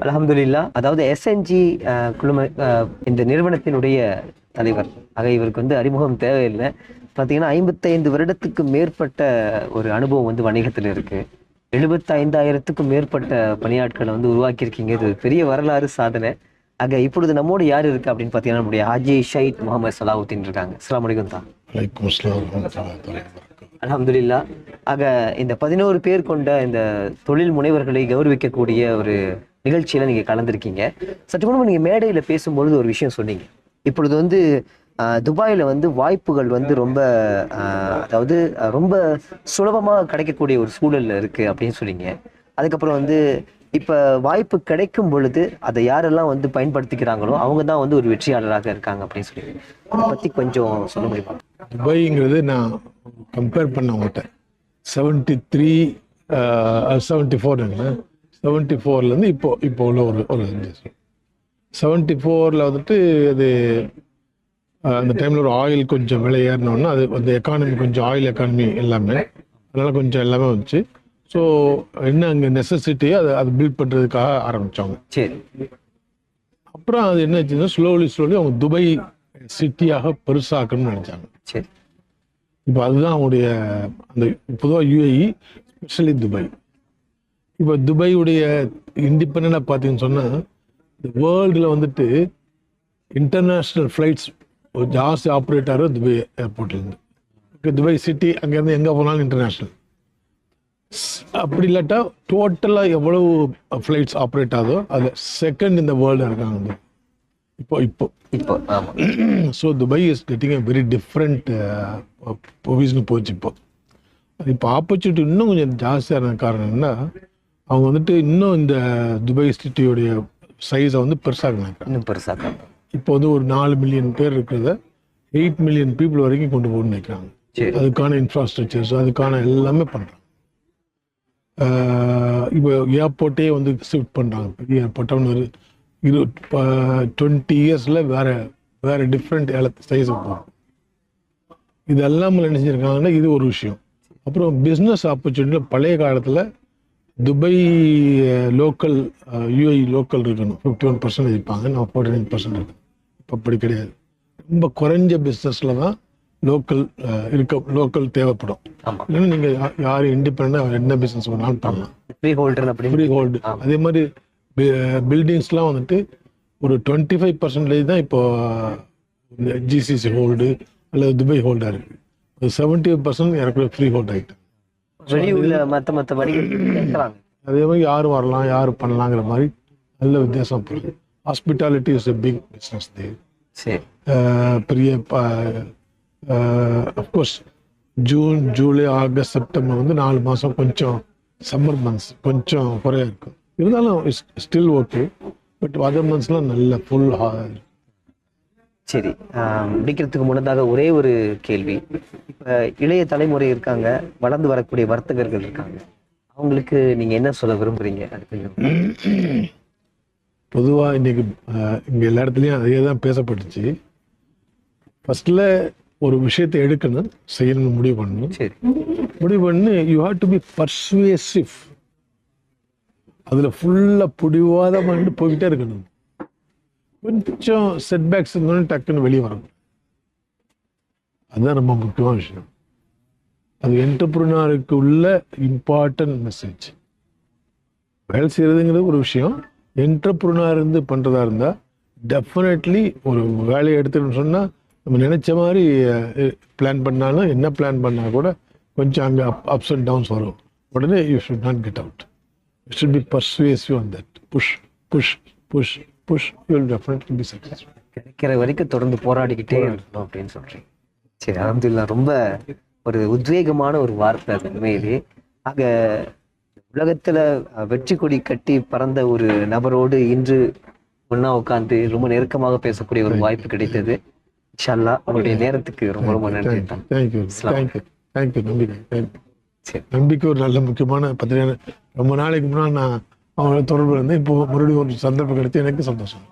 அல்ஹம்துலில்லாஹ். அதாவது எஸ்என்ஜி குழும இந்த நிறுவனத்தினுடைய தலைவர். ஆக இவருக்கு வந்து அறிமுகம் தேவையில்லை. பார்த்தீங்கன்னா ஐம்பத்தைந்து வருடத்துக்கு மேற்பட்ட ஒரு அனுபவம் வந்து வணிகத்தில் இருக்கு. எழுபத்தைந்தாயிரத்துக்கும் மேற்பட்ட பணியாட்களை வந்து உருவாக்கியிருக்கீங்க. இது ஒரு பெரிய வரலாறு சாதனை. ஆக இப்பொழுது நம்மோடு யார் இருக்கு அப்படின்னு பார்த்தீங்கன்னா நம்முடைய ஹாஜி ஷைத் முகமது சலாவுத்தீன் இருக்காங்க. தான் வலைக்கம் அஸ்லாம் வரமத்துல்லாஹி வபரகாத்துஹு. அல்ஹம்துலில்லா ஆக இந்த பதினோரு பேர் கொண்ட இந்த தொழில் முனைவர்களை கௌரவிக்கக்கூடிய ஒரு நிகழ்ச்சியில் நீங்கள் கலந்துருக்கீங்க. சற்று முன்பு நீங்கள் மேடையில் பேசும்பொழுது ஒரு விஷயம் சொன்னீங்க. இப்பொழுது வந்து துபாயில் வந்து வாய்ப்புகள் வந்து ரொம்ப அதாவது ரொம்ப சுலபமாக கிடைக்கக்கூடிய ஒரு சூழலில் இருக்குது அப்படின்னு சொன்னீங்க. அதுக்கப்புறம் வந்து இப்போ வாய்ப்பு கிடைக்கும் பொழுது அதை யாரெல்லாம் வந்து பயன்படுத்திக்கிறாங்களோ அவங்க தான் வந்து ஒரு வெற்றியாளராக இருக்காங்க அப்படின்னு சொல்லி அதை பற்றி கொஞ்சம் சொல்ல முடியுமா? துபாய்ங்கிறது நான் கம்பேர் பண்ண உங்கள்கிட்ட seventy three seventy four seventy ஃபோர்லேருந்து இப்போ இப்போ உள்ள ஒரு ஒரு செவன்டி ஃபோரில் வந்துட்டு அது அந்த டைமில் ஒரு ஆயில் கொஞ்சம் விலை ஏறினோன்னா அது அந்த எக்கானமி கொஞ்சம் ஆயில் எக்கானமி எல்லாமே அதனால் கொஞ்சம் எல்லாமே வந்துச்சு. ஸோ என்ன அங்கே நெசசிட்டியோ அதை அது பில்ட் பண்ணுறதுக்காக ஆரம்பித்தாங்க சரி. அப்புறம் அது என்ன ஆச்சுன்னா ஸ்லோலி ஸ்லோலி அவங்க துபாய் சிட்டியாக பெருசாக்கணும்னு நினைச்சாங்க. சரி. இப்போ அதுதான் அவங்களுடைய அந்த பொதுவாக யூஏஇ ஸ்பெஷலி துபாய். இப்போ துபாயுடைய இண்டிபெண்டாக பார்த்தீங்கன்னு சொன்னால் இந்த வேர்ல்டில் வந்துட்டு இன்டர்நேஷ்னல் ஃப்ளைட்ஸ் ஜாஸ்தி ஆப்ரேட் ஆகிற துபாய் ஏர்போர்ட்லேருந்து இப்போ துபாய் சிட்டி அங்கேருந்து எங்கே போனாலும் இன்டர்நேஷ்னல் அப்படி இல்லாட்டா டோட்டலாக எவ்வளவு ஃப்ளைட்ஸ் ஆப்ரேட் ஆகுதோ அது செகண்ட் இந்த வேர்ல்டு இருக்காங்க. இப்போ இப்போ இப்போ. So Dubai is getting very different position போச்சு இப்போ. அது இப்போ ஆப்பர்ச்சுனிட்டி இன்னும் கொஞ்சம் ஜாஸ்தியான காரணம் என்ன அவங்க வந்துட்டு இன்னும் இந்த துபாய் சிட்டியோடைய சைஸை வந்து பெருசாக்குனாங்க இன்னும் பெருசாக்க இப்போ வந்து ஒரு நாலு மில்லியன் பேர் இருக்கிறத எயிட் மில்லியன் பீப்புள் வரைக்கும் கொண்டு போகணும்னு நினைக்கிறாங்க. அதுக்கான இன்ஃப்ராஸ்ட்ரக்சர்ஸ் அதுக்கான எல்லாமே பண்ணுறாங்க இப்போ ஏர்போர்ட்டே வந்து ஷிஃப்ட் பண்ணுறாங்க பெரிய ஏர்போர்ட் ஒரு இரு டுவெண்ட்டி இயர்ஸில் வேற வேற டிஃப்ரெண்ட் சைஸுக்கு போகும் இதெல்லாம் நினைச்சிருக்காங்கன்னா இது ஒரு விஷயம். அப்புறம் பிஸ்னஸ் ஆப்பர்ச்சுனிட்டியில் பழைய காலத்தில் துபாய் லோக்கல் யூஐ லோக்கல் இருக்கணும். ஃபிஃப்டி ஒன் பர்சன்ட் இருப்பாங்க. நான் ஃபார்ட்டி நைன் பர்சன்ட் இருக்கு இப்போ அப்படி கிடையாது. ரொம்ப குறைஞ்ச பிஸ்னஸில் தான் லோக்கல் இருக்க லோக்கல் தேவைப்படும். இல்லைன்னா நீங்கள் யார் இண்டிபெண்டாக என்ன பிஸ்னஸ் வேணாலும் பண்ணலாம். ஃப்ரீ ஹோல்டர் அப்படின்னு ஃப்ரீ ஹோல்டு அதே மாதிரி பில்டிங்ஸ்லாம் வந்துட்டு ஒரு டுவெண்ட்டி ஃபைவ் பர்சன்டேஜ் தான் இப்போ இந்த ஜிசிசி ஹோல்டு அல்லது துபாய் ஹோல்டாக இருக்குது செவன்ட்டி பர்சன்ட் எனக்கு ஃப்ரீ ஹோல்ட் ஆகிட்டு வெளியூர்ல மத்த மத்த கேட்கறாங்க அதே மாதிரி யார் வரலாம் யார் பண்ணலாங்கிற மாதிரி நல்ல வித்தியாசம் போகுது hospitality is a big business they சரி. பெரிய of course June July August September வந்து நாலு மாதம் கொஞ்சம் சம்மர் மந்த்ஸ் கொஞ்சம் குறையா இருக்கும். இருந்தாலும் ஸ்டில் ஓகே பட் அதர் மந்த்ஸ்லாம் நல்ல ஃபுல் சரி முடிக்கிறதுக்கு முன்னதாக ஒரே ஒரு கேள்வி. இப்ப இளைய தலைமுறை இருக்காங்க வளர்ந்து வரக்கூடிய வர்த்தகர்கள் இருக்காங்க. அவங்களுக்கு நீங்க என்ன சொல்ல விரும்புறீங்க? அது கொஞ்சம் பொதுவாக இன்னைக்கு அஹ், இங்க எல்லா இடத்துலையும் அதே தான் பேசப்பட்டுச்சு. ஃபர்ஸ்ட்ல ஒரு விஷயத்தை எடுக்கணும் செய்யணும்னு முடிவு பண்ணணும். சரி. முடிவு பண்ணி you have to be persuasive அதுல ஃபுல்லா பிடிவாதம் பண்ணிட்டு போய்கிட்டே இருக்கணும். கொஞ்சம் செட்பேக்ஸ் இருந்தோடனே டக்குன்னு வெளியே வரணும் அதுதான் ரொம்ப முக்கியமான விஷயம். அது என்டர்பிரினருக்கு உள்ள இம்பார்ட்டன்ட் மெசேஜ் வேலை செய்கிறதுங்கிறது ஒரு விஷயம். என்டர்பிரினார் இருந்து பண்ணுறதா இருந்தால் டெஃபினெட்லி ஒரு வேலையை எடுத்துன்னு சொன்னால் நம்ம நினச்ச மாதிரி பிளான் பண்ணாலும் என்ன பிளான் பண்ணால் கூட கொஞ்சம் அங்கே அப் அப்ஸ் அண்ட் டவுன்ஸ் வரும். உடனே you should not get out you should be persuasive on that push push push push you will definitely be successful கிடைக்கிற வரைக்கும் தொடர்ந்து போராடிக்கிட்டே இருக்கணும் அப்படின்னு சொல்றீங்க. சரி அலமதுல்லா ரொம்ப ஒரு உத்வேகமான ஒரு வார்த்தை அது உண்மையிலே. ஆக உலகத்துல வெற்றி கொடி கட்டி பறந்த ஒரு நபரோடு இன்று ஒண்ணா உட்கார்ந்து ரொம்ப நெருக்கமாக பேசக்கூடிய ஒரு வாய்ப்பு கிடைத்தது. இன்ஷா உங்களுடைய நேரத்துக்கு ரொம்ப ரொம்ப நன்றி. தேங்க்யூ தேங்க்யூ தேங்க்யூ நம்பிக்கை. நம்பிக்கை ஒரு நல்ல முக்கியமான பத்திரிகை ரொம்ப நாளைக்கு முன்னாடி நான் அவங்களோட தொடர்பு இருந்தேன் இப்போ மறுபடியும் ஒரு சந்தர்ப்பம் கிடைத்து எனக்கு சந்தோஷம்.